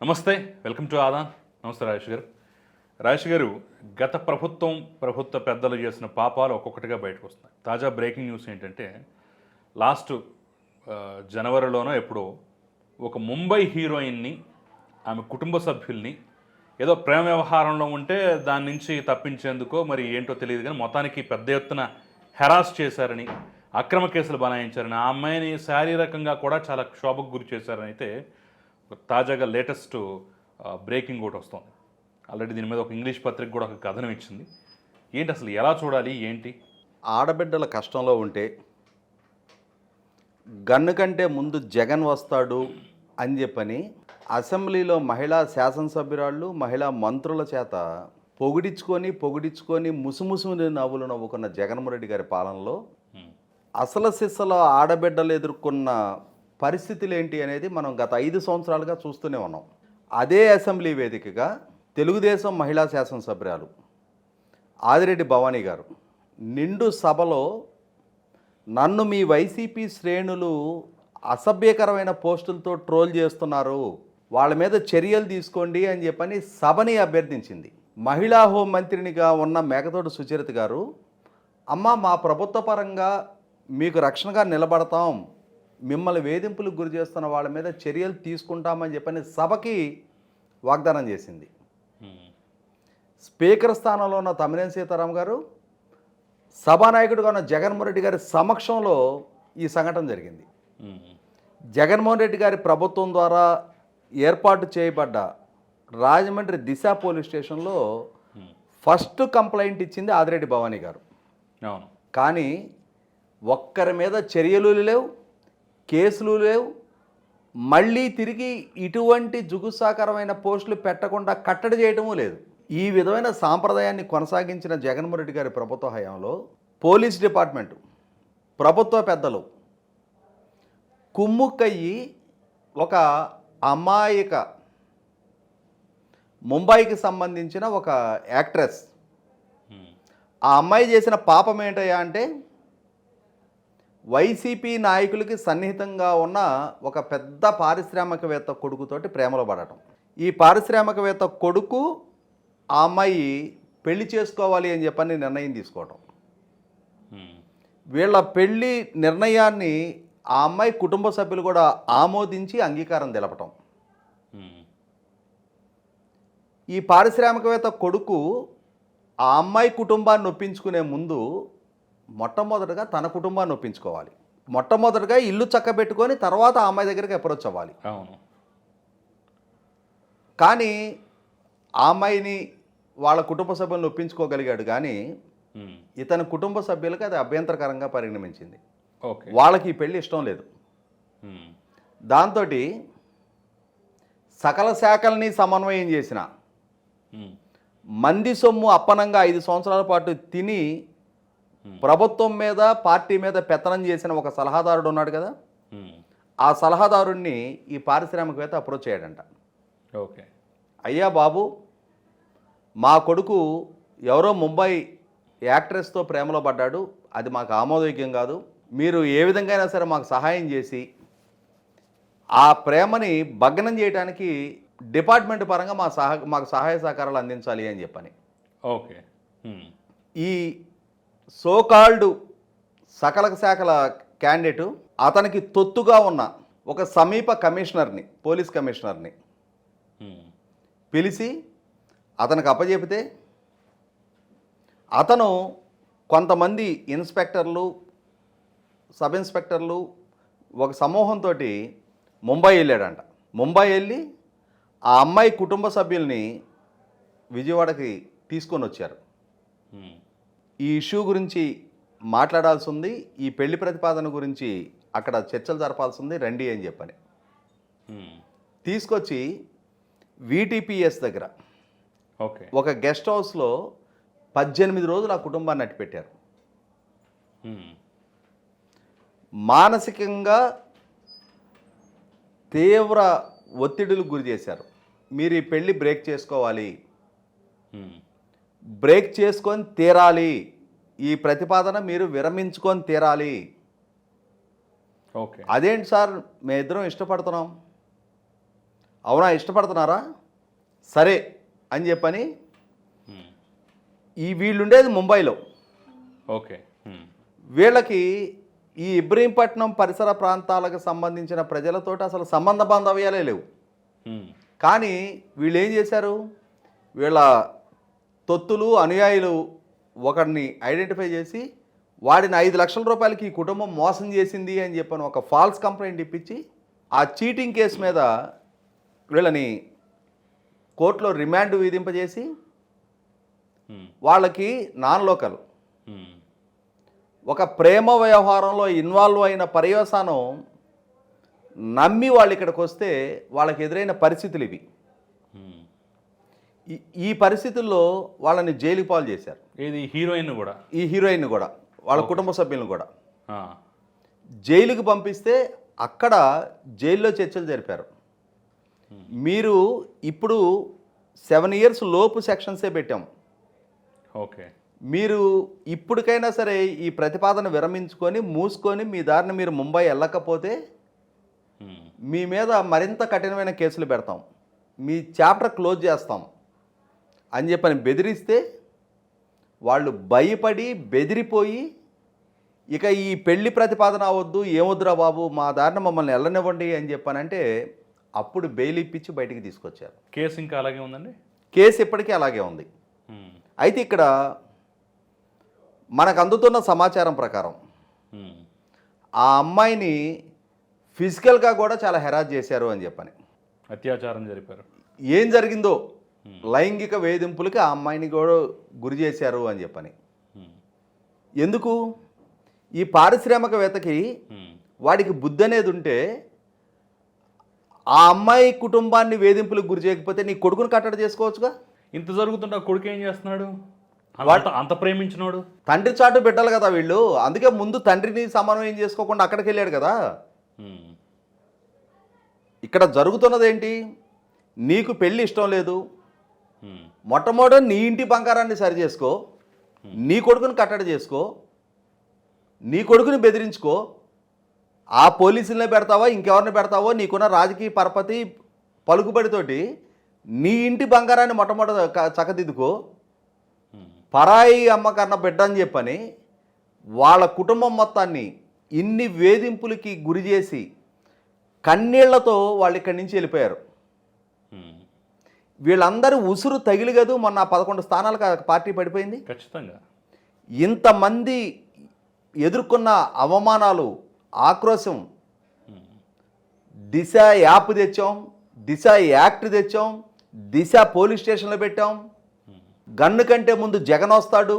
నమస్తే welcome to Aadan. నమస్తే రాజేష్ గారు. రాజేష్ గారు గత ప్రభుత్వం ప్రభుత్వ పెద్దలు చేసిన పాపాలు ఒక్కొక్కటిగా బయటకు వస్తున్నాయి. తాజా బ్రేకింగ్ న్యూస్ ఏంటంటే లాస్ట్ జనవరిలోనో ఎప్పుడో ఒక ముంబై హీరోయిన్ని ఆమె కుటుంబ సభ్యుల్ని ఏదో ప్రేమ వ్యవహారంలో ఉంటే దాని నుంచి తప్పించేందుకో మరి ఏంటో తెలియదు కానీ మొత్తానికి పెద్ద ఎత్తున హెరాస్ చేశారని అక్రమ కేసులు బనాయించారని ఆ అమ్మాయిని శారీరకంగా కూడా చాలా క్షోభకు గురి చేశారని అయితే తాజాగా లేటెస్ట్ బ్రేకింగ్ ఒకటి వస్తుంది. ఆల్రెడీ దీని మీద ఒక ఇంగ్లీష్ పత్రిక కూడా ఒక కథనం ఇచ్చింది. ఏంటి అసలు ఎలా చూడాలి? ఏంటి? ఆడబిడ్డల కష్టంలో ఉంటే గన్ను కంటే ముందు జగన్ వస్తాడు అని చెప్పని అసెంబ్లీలో మహిళా శాసనసభ్యురాళ్ళు మహిళా మంత్రుల చేత పొగిడించుకొని పొగిడించుకొని ముసుముసు నవ్వులు నవ్వుకున్న జగన్మోహన్ రెడ్డి గారి పాలనలో. అసలు సిస్సలో ఆడబిడ్డలు ఎదుర్కొన్న పరిస్థితులు ఏంటి అనేది మనం గత ఐదు సంవత్సరాలుగా చూస్తూనే ఉన్నాం. అదే అసెంబ్లీ వేదికగా తెలుగుదేశం మహిళా శాసనసభ్యురాలు ఆదిరెడ్డి భవానీ గారు నిండు సభలో నన్ను మీ వైసీపీ శ్రేణులు అసభ్యకరమైన పోస్టులతో ట్రోల్ చేస్తున్నారు వాళ్ళ మీద చర్యలు తీసుకోండి అని చెప్పని సభని అభ్యర్థించింది. మహిళా హోం మంత్రినిగా ఉన్న మేకతోటి సుచరిత గారు అమ్మ మా ప్రభుత్వ పరంగా మీకు రక్షణగా నిలబడతాం మిమ్మల్ని వేధింపులకు గురి చేస్తున్న వాళ్ళ మీద చర్యలు తీసుకుంటామని చెప్పని సభకి వాగ్దానం చేసింది హ్మ్. స్పీకర్ స్థానంలో ఉన్న తమ్మినేని సీతారాం గారు సభానాయకుడిగా ఉన్న జగన్మోహన్ రెడ్డి గారి సమక్షంలో ఈ సంఘటన జరిగింది హ్మ్. జగన్మోహన్ రెడ్డి గారి ప్రభుత్వం ద్వారా ఏర్పాటు చేయబడ్డ రాజమండ్రి దిశ పోలీస్ స్టేషన్లో హ్మ్. ఫస్ట్ కంప్లైంట్ ఇచ్చింది ఆదిరెడ్డి భవానీ గారు అవును కానీ ఒక్కరి మీద చర్యలు లేవు కేసులు లేవు. మళ్ళీ తిరిగి ఇటువంటి జుగుసాకరమైన పోస్టులు పెట్టకుండా కట్టడి చేయటమూ లేదు. ఈ విధమైన సాంప్రదాయాన్ని కొనసాగించిన జగన్మోహన్ రెడ్డి గారి ప్రభుత్వ హయాంలో పోలీస్ డిపార్ట్మెంటు ప్రభుత్వ పెద్దలు కుమ్ముక్కయ్యి ఒక అమాయక ముంబైకి సంబంధించిన ఒక యాక్ట్రెస్. ఆ అమ్మాయి చేసిన పాపం ఏంటయ్యా అంటే వైసీపీ నాయకులకి సన్నిహితంగా ఉన్న ఒక పెద్ద పారిశ్రామికవేత్త కొడుకుతోటి ప్రేమలో పడటం ఈ పారిశ్రామికవేత్త కొడుకు ఆ అమ్మాయి పెళ్ళి చేసుకోవాలి అని చెప్పని నిర్ణయం తీసుకోవటం. వీళ్ళ పెళ్ళి నిర్ణయాన్ని ఆ అమ్మాయి కుటుంబ సభ్యులు కూడా ఆమోదించి అంగీకారం తెలపటం. ఈ పారిశ్రామికవేత్త కొడుకు ఆ అమ్మాయి కుటుంబాన్ని ఒప్పించుకునే ముందు మొట్టమొదటగా తన కుటుంబాన్ని ఒప్పించుకోవాలి మొట్టమొదటగా ఇల్లు చక్కబెట్టుకొని తర్వాత ఆ అమ్మాయి దగ్గరికి అప్రోచ్ అవ్వాలి అవును కానీ ఆ అమ్మాయిని వాళ్ళ కుటుంబ సభ్యులను ఒప్పించుకోగలిగాడు కానీ. ఇతని కుటుంబ సభ్యులకు అది అభ్యంతరకరంగా పరిణమించింది ఓకే వాళ్ళకి ఈ పెళ్ళి ఇష్టం లేదు. దాంతో సకల శాఖల్ని సమన్వయం చేసిన. మంది సొమ్ము అప్పనంగా ఐదు సంవత్సరాల పాటు తిని ప్రభుత్వం మీద పార్టీ మీద పెత్తనం చేసిన ఒక సలహాదారుడు ఉన్నాడు కదా? హ్మ్. ఆ సలహాదారుణ్ణి ఈ పారిశ్రామికవేత్త అప్రోచ్ చేయడంట. ఓకే. అయ్యా బాబు మా కొడుకు ఎవరో ముంబై యాక్ట్రెస్తో ప్రేమలో పడ్డాడు. అది మాకు ఆమోదయోగ్యం కాదు. మీరు ఏ విధంగా అయినా సరే మాకు సహాయం చేసి ఆ ప్రేమని భగ్నం చేయడానికి డిపార్ట్మెంట్ పరంగా మా సహా మాకు సహాయ సహకారాలు అందించాలి అని చెప్పని. ఓకే. హ్మ్. ఈ సోకాల్డ్ సకల శాఖల క్యాండిడేటు అతనికి తొత్తుగా ఉన్న ఒక సమీప కమిషనర్ని పోలీస్ కమిషనర్ని. పిలిచి అతనికి అప్పచెపితే అతను కొంతమంది ఇన్స్పెక్టర్లు సబ్ ఇన్స్పెక్టర్లు ఒక సమూహంతో ముంబై వెళ్ళాడంట ముంబై వెళ్ళి ఆ అమ్మాయి కుటుంబ సభ్యుల్ని విజయవాడకి తీసుకొని వచ్చారు. ఈ ఇష్యూ గురించి మాట్లాడాల్సి ఉంది ఈ పెళ్ళి ప్రతిపాదన గురించి అక్కడ చర్చలు జరపాల్సి ఉంది రండి అని చెప్పని. తీసుకొచ్చి వీటీపీఎస్ దగ్గర ఓకే ఒక గెస్ట్ హౌస్లో పద్దెనిమిది రోజులు ఆ కుటుంబాన్ని అట్టిపెట్టారు. మానసికంగా తీవ్ర ఒత్తిడులకు గురి చేశారు మీరు ఈ పెళ్ళి బ్రేక్ చేసుకోవాలి. బ్రేక్ చేసుకొని తీరాలి. ఈ ప్రతిపాదన మీరు విరమించుకొని తీరాలి. ఓకే. అదేంటి సార్ మేమిద్దరం ఇష్టపడుతున్నాం? అవునా ఇష్టపడుతున్నారా? సరే అని చెప్పని. ఈ వీళ్ళుండేది ముంబైలో. ఓకే. వీళ్ళకి ఈ ఇబ్రహీంపట్నం పరిసర ప్రాంతాలకు సంబంధించిన ప్రజలతోటి అసలు సంబంధ బాంధవ్యాలే లేవు. కానీ వీళ్ళు ఏం చేశారు? వీళ్ళ తొత్తులు అనుయాయులు ఒకరిని ఐడెంటిఫై చేసి వాడిని ఐదు లక్షల రూపాయలకి ఈ కుటుంబం మోసం చేసింది అని చెప్పని ఒక ఫాల్స్ కంప్లైంట్ ఇప్పించి ఆ చీటింగ్ కేసు మీద వీళ్ళని కోర్టులో రిమాండ్ విధింపజేసి. వాళ్ళకి నాన్ లోకల్. ఒక ప్రేమ వ్యవహారంలో ఇన్వాల్వ్ అయిన పర్యవసానం నమ్మి వాళ్ళు ఇక్కడికి వస్తే వాళ్ళకి ఎదురైన పరిస్థితులు ఇవి. ఈ- పరిస్థితుల్లో వాళ్ళని జైలుకి పాలు చేశారు. ఇది హీరోయిన్ కూడా? ఈ హీరోయిన్ కూడా వాళ్ళ కుటుంబ సభ్యులను కూడా. జైలుకి పంపిస్తే అక్కడ జైల్లో చర్చలు జరిపారు. మీరు ఇప్పుడు సెవెన్ ఇయర్స్ లోపు సెక్షన్సే పెట్టాం. ఓకే. మీరు ఇప్పటికైనా సరే ఈ ప్రతిపాదన విరమించుకొని మూసుకొని మీ దారిని మీరు ముంబై వెళ్ళకపోతే ఉమ్. మీ మీద మరింత కఠినమైన కేసులు పెడతాం. మీ చాప్టర్ క్లోజ్ చేస్తాం. అని చెప్పని బెదిరిస్తే వాళ్ళు భయపడి బెదిరిపోయి ఇక ఈ పెళ్ళి ప్రతిపాదన అవద్దు ఏమొద్దురా బాబు మా దారిన మమ్మల్ని వెళ్ళనివ్వండి అని చెప్పానంటే అప్పుడు బెయిల్ ఇప్పించి బయటికి తీసుకొచ్చారు. కేసు ఇంకా అలాగే ఉందండి? కేసు ఇప్పటికీ అలాగే ఉంది. అయితే ఇక్కడ మనకు అందుతున్న సమాచారం ప్రకారం. ఆ అమ్మాయిని ఫిజికల్గా కూడా చాలా హెరాస్ చేశారు అని చెప్పని. అత్యాచారం జరిపారు. ఏం జరిగిందో లైంగిక వేధింపులకి ఆ అమ్మాయిని కూడా గురి చేశారు అని చెప్పని. ఎందుకు? ఈ పారిశ్రామికవేత్తకి. వాడికి బుద్ధి అనేది ఉంటే ఆ అమ్మాయి కుటుంబాన్ని వేధింపులకు గురి చేయకపోతే నీ కొడుకుని కట్టడి చేసుకోవచ్చుగా? ఇంత జరుగుతుంటే కొడుకు ఏం చేస్తున్నాడు? అంత అంత ప్రేమించినోడు? తండ్రి చాటు బిడ్డలు కదా వీళ్ళు. అందుకే ముందు తండ్రిని సమన్వయం చేసుకోకుండా అక్కడికి వెళ్ళాడు కదా. ఇక్కడ జరుగుతున్నది ఏంటి నీకు పెళ్ళి ఇష్టం లేదు. మొట్టమొదట నీ ఇంటి బంగారాన్ని సరి చేసుకో నీ కొడుకుని కట్టడి చేసుకో నీ కొడుకుని బెదిరించుకో ఆ పోలీసులనే పెడతావా ఇంకెవరిని పెడతావో నీకున్న రాజకీయ పరపతి పలుకుబడితోటి నీ ఇంటి బంగారాన్ని మొట్టమొదట చక్కదిద్దుకో. పరాయి అమ్మకన్న బిడ్డ అని చెప్పని వాళ్ళ కుటుంబం మొత్తాన్ని ఇన్ని వేధింపులకి గురి చేసి కన్నీళ్ళతో వాళ్ళు ఇక్కడి నుంచి వెళ్ళిపోయారు. వీళ్ళందరూ ఉసురు తగిలి కదూ మొన్న పదకొండు స్థానాలకు ఆ పార్టీ పడిపోయింది. ఖచ్చితంగా. ఇంతమంది ఎదుర్కొన్న అవమానాలు ఆక్రోశం. దిశ యాప్ తెచ్చాం దిశ యాక్ట్ తెచ్చాం దిశ పోలీస్ స్టేషన్లో పెట్టాం. గన్ను కంటే ముందు జగన్ వస్తాడు.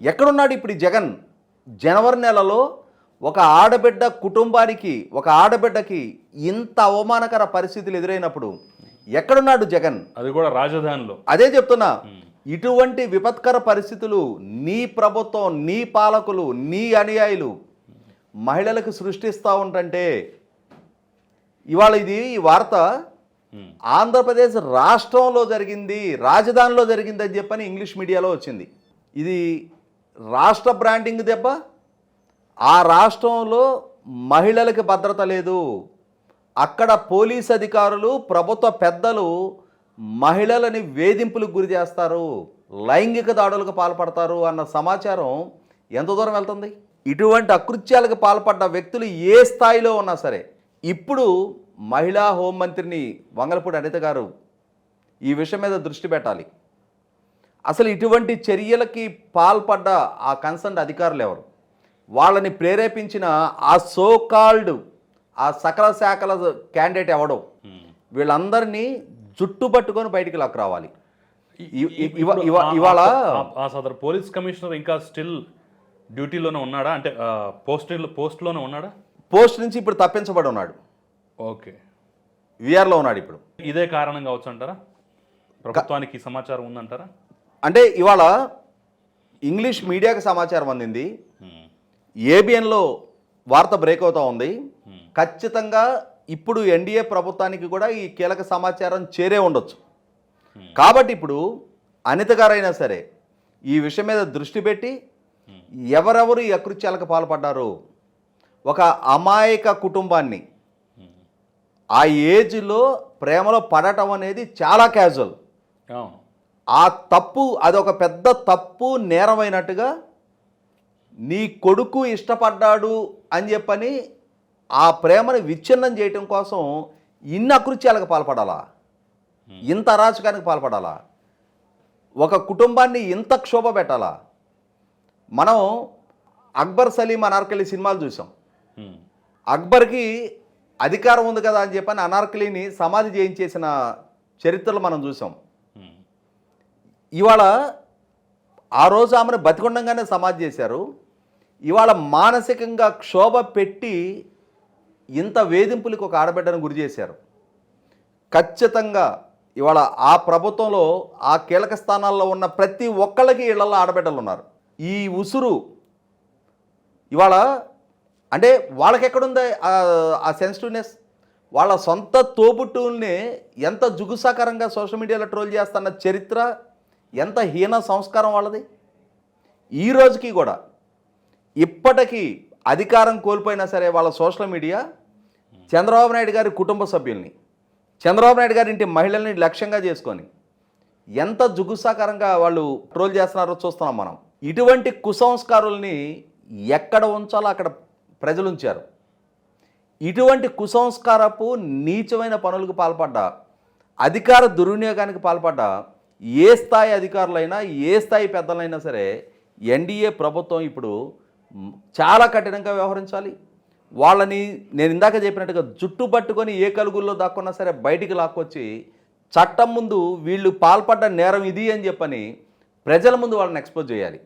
ఎక్కడున్నాడు ఇప్పుడు జగన్? జనవరి నెలలో ఒక ఆడబిడ్డ కుటుంబానికి ఒక ఆడబిడ్డకి ఇంత అవమానకర పరిస్థితులు ఎదురైనప్పుడు ఎక్కడున్నాడు జగన్? అది కూడా రాజధానిలో. అదే చెప్తున్నా. ఇటువంటి విపత్కర పరిస్థితులు నీ ప్రభుత్వం నీ పాలకులు నీ అనుయాయులు మహిళలకు సృష్టిస్తూ ఉంటుంటే ఇవాళ ఇది ఈ వార్త. ఆంధ్రప్రదేశ్ రాష్ట్రంలో జరిగింది రాజధానిలో జరిగింది అని చెప్పని ఇంగ్లీష్ మీడియాలో వచ్చింది. ఇది రాష్ట్ర బ్రాండింగ్ దెబ్బ. ఆ రాష్ట్రంలో మహిళలకు భద్రత లేదు. అక్కడ పోలీస్ అధికారులు ప్రభుత్వ పెద్దలు మహిళలని వేధింపులకు గురి చేస్తారు లైంగిక దాడులకు పాల్పడతారు అన్న సమాచారం ఎంత దూరం వెళ్తుంది? ఇటువంటి అకృత్యాలకు పాల్పడ్డ వ్యక్తులు ఏ స్థాయిలో ఉన్నా సరే ఇప్పుడు మహిళా హోంమంత్రిని వంగలపూడి అనిత గారు ఈ విషయం మీద దృష్టి పెట్టాలి. అసలు ఇటువంటి చర్యలకి పాల్పడ్డ ఆ కన్సర్న్ అధికారులు ఎవరు? వాళ్ళని ప్రేరేపించిన ఆ సో కాల్డ్ ఆ సకల శాఖల క్యాండిడేట్ ఎవడో. వీళ్ళందరినీ జుట్టు పట్టుకొని బయటికి లాక్ రావాలి ఇవాళ సదరు పోలీస్ కమిషనర్ ఇంకా స్టిల్ డ్యూటీలోనే ఉన్నాడా? అంటే పోస్ట్ పోస్ట్లోనే ఉన్నాడా? పోస్ట్ నుంచి ఇప్పుడు తప్పించబడి ఉన్నాడు. ఓకే. విఆర్లో ఉన్నాడు ఇప్పుడు. ఇదే కారణం కావచ్చు అంటారా? ప్రభుత్వానికి సమాచారం ఉందంటారా? అంటే ఇవాళ ఇంగ్లీష్ మీడియాకి సమాచారం అందింది. ఏబిఎన్లో వార్త బ్రేక్ అవుతా ఉంది. ఖచ్చితంగా ఇప్పుడు ఎన్డీఏ ప్రభుత్వానికి కూడా ఈ కీలక సమాచారం చేరే ఉండొచ్చు. కాబట్టి ఇప్పుడు అనిత గారైనా సరే ఈ విషయం మీద దృష్టి పెట్టి ఎవరెవరు ఈ అకృత్యాలకు పాల్పడ్డారు? ఒక అమాయక కుటుంబాన్ని ఆ ఏజ్లో ప్రేమలో పడటం అనేది చాలా క్యాజువల్ ఆ తప్పు అదొక పెద్ద తప్పు నేరమైనట్టుగా నీ కొడుకు ఇష్టపడ్డాడు అని చెప్పని ఆ ప్రేమను విచ్ఛిన్నం చేయటం కోసం ఇన్ని అకృత్యాలకు పాల్పడాలా? ఇంత అరాచకానికి పాల్పడాలా? ఒక కుటుంబాన్ని ఇంత క్షోభ పెట్టాలా? మనం అక్బర్ సలీం అనార్కలి సినిమాలు చూసాం. అక్బర్కి అధికారం ఉంది కదా అని చెప్పని అనార్కలిని సమాధి చేయించేసిన చరిత్రలు మనం చూసాం. ఇవాళ ఆ రోజు ఆమెను బతికొండంగానే సమాధి చేశారు. ఇవాళ మానసికంగా క్షోభ పెట్టి ఇంత వేధింపులకు ఒక ఆడబిడ్డను గురి చేశారు. ఖచ్చితంగా ఇవాళ ఆ ప్రభుత్వంలో ఆ కీలక స్థానాల్లో ఉన్న ప్రతి ఒక్కళ్ళకి ఇళ్ళలో ఆడబిడ్డలు ఉన్నారు. ఈ ఉసురు ఇవాళ అంటే వాళ్ళకి ఎక్కడుంది ఆ- ఆ సెన్సిటివ్నెస్? వాళ్ళ సొంత తోబుట్టుల్ని ఎంత జుగుసాకరంగా సోషల్ మీడియాలో ట్రోల్ చేస్తున్న చరిత్ర ఎంత హీన సంస్కారం వాళ్ళది? ఈ రోజుకి కూడా ఇప్పటికీ అధికారం కోల్పోయినా సరే వాళ్ళ సోషల్ మీడియా చంద్రబాబు నాయుడు గారి కుటుంబ సభ్యుల్ని చంద్రబాబు నాయుడు గారి ఇంటి మహిళల్ని లక్ష్యంగా చేసుకొని ఎంత జుగుసాకరంగా వాళ్ళు ట్రోల్ చేస్తున్నారో చూస్తున్నాం మనం. ఇటువంటి కుసంస్కారుల్ని ఎక్కడ ఉంచాలో అక్కడ ప్రజలు ఉంచారు. ఇటువంటి కుసంస్కారపు నీచమైన పనులకు పాల్పడ్డ అధికార దుర్వినియోగానికి పాల్పడ్డ ఏ స్థాయి అధికారులైనా ఏ స్థాయి పెద్దలైనా సరే ఎన్డీఏ ప్రభుత్వం ఇప్పుడు చాలా కఠినంగా వ్యవహరించాలి. వాళ్ళని నేను ఇందాక చెప్పినట్టుగా జుట్టు పట్టుకొని ఏ కలుగుల్లో దాక్కున్నా సరే బయటికి లాక్కొచ్చి చట్టం ముందు వీళ్ళు పాల్పడ్డ నేరం ఇది అని చెప్పని ప్రజల ముందు వాళ్ళని ఎక్స్పోజ్ చేయాలి.